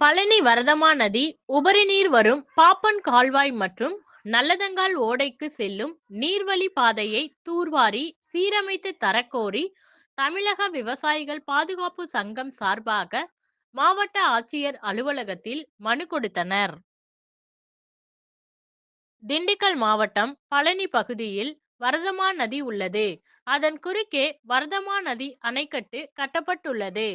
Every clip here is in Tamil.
பழனி வரதமா நதி உபரி நீர் வரும் பாப்பன் கால்வாய் மற்றும் நல்லதங்கால் ஓடைக்கு செல்லும் நீர்வழி பாதையை தூர்வாரி சீரமைத்து தரக்கோரி தமிழக விவசாயிகள் பாதுகாப்பு சங்கம் சார்பாக மாவட்ட ஆட்சியர் அலுவலகத்தில் மனு கொடுத்தனர். திண்டுக்கல் மாவட்டம் பழனி பகுதியில் வரதமா நதி உள்ளது. அதன் குறுக்கே வரதமா நதி அணைக்கட்டு கட்டப்பட்டுள்ளது.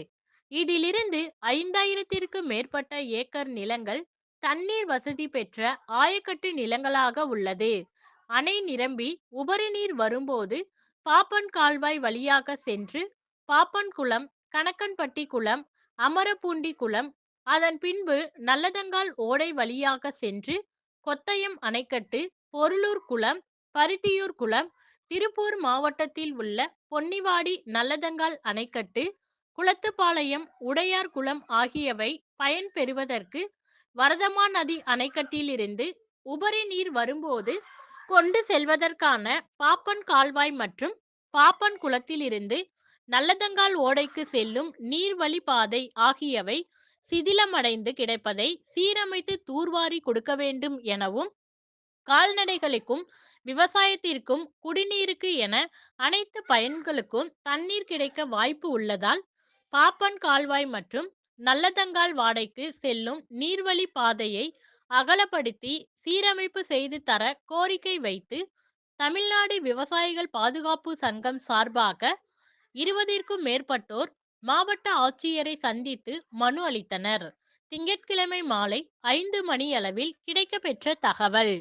இதிலிருந்து ஐந்தாயிரத்திற்கு மேற்பட்ட ஏக்கர் நிலங்கள் தண்ணீர் வசதி பெற்ற ஆயக்கட்டு நிலங்களாக உள்ளது. அணை நிரம்பி உபரி நீர் வரும்போது பாப்பன் கால்வாய் வழியாக சென்று பாப்பன் குளம் கணக்கன்பட்டி குளம் அமரப்பூண்டி குளம் அதன் பின்பு நல்லதங்கால் ஓடை வழியாக சென்று கொத்தயம் அணைக்கட்டு பொருளூர் குளம் பருத்தியூர் குளம் திருப்பூர் மாவட்டத்தில் உள்ள பொன்னிவாடி நல்லதங்கால் அணைக்கட்டு குளத்துப்பாளையம் உடையார் குளம் ஆகியவை பயன் பெறுவதற்கு வரதமா நதி அணைக்கட்டிலிருந்து உபரி நீர் வரும்போது கொண்டு செல்வதற்கான பாப்பன் கால்வாய் மற்றும் பாப்பன் குளத்திலிருந்து நல்லதங்கால் ஓடைக்கு செல்லும் நீர்வழி பாதை ஆகியவை சிதிலமடைந்து கிடைப்பதை சீரமைத்து தூர்வாரி கொடுக்க வேண்டும் எனவும் கால்நடைகளுக்கும் விவசாயத்திற்கும் குடிநீருக்கு என அனைத்து பயன்களுக்கும் தண்ணீர் கிடைக்க வாய்ப்பு உள்ளதால் பாப்பன் கால்வாய் மற்றும் நல்லதங்கால் வாடைக்கு செல்லும் நீர்வழி பாதையை அகலப்படுத்தி சீரமைப்பு செய்து தர கோரிக்கை வைத்து தமிழ்நாடு விவசாயிகள் பாதுகாப்பு சங்கம் சார்பாக இருபதிற்கும் மேற்பட்டோர் மாவட்ட ஆட்சியரை சந்தித்து மனு அளித்தனர். திங்கட்கிழமை மாலை ஐந்து மணியளவில் கிடைக்கப்பெற்ற தகவல்.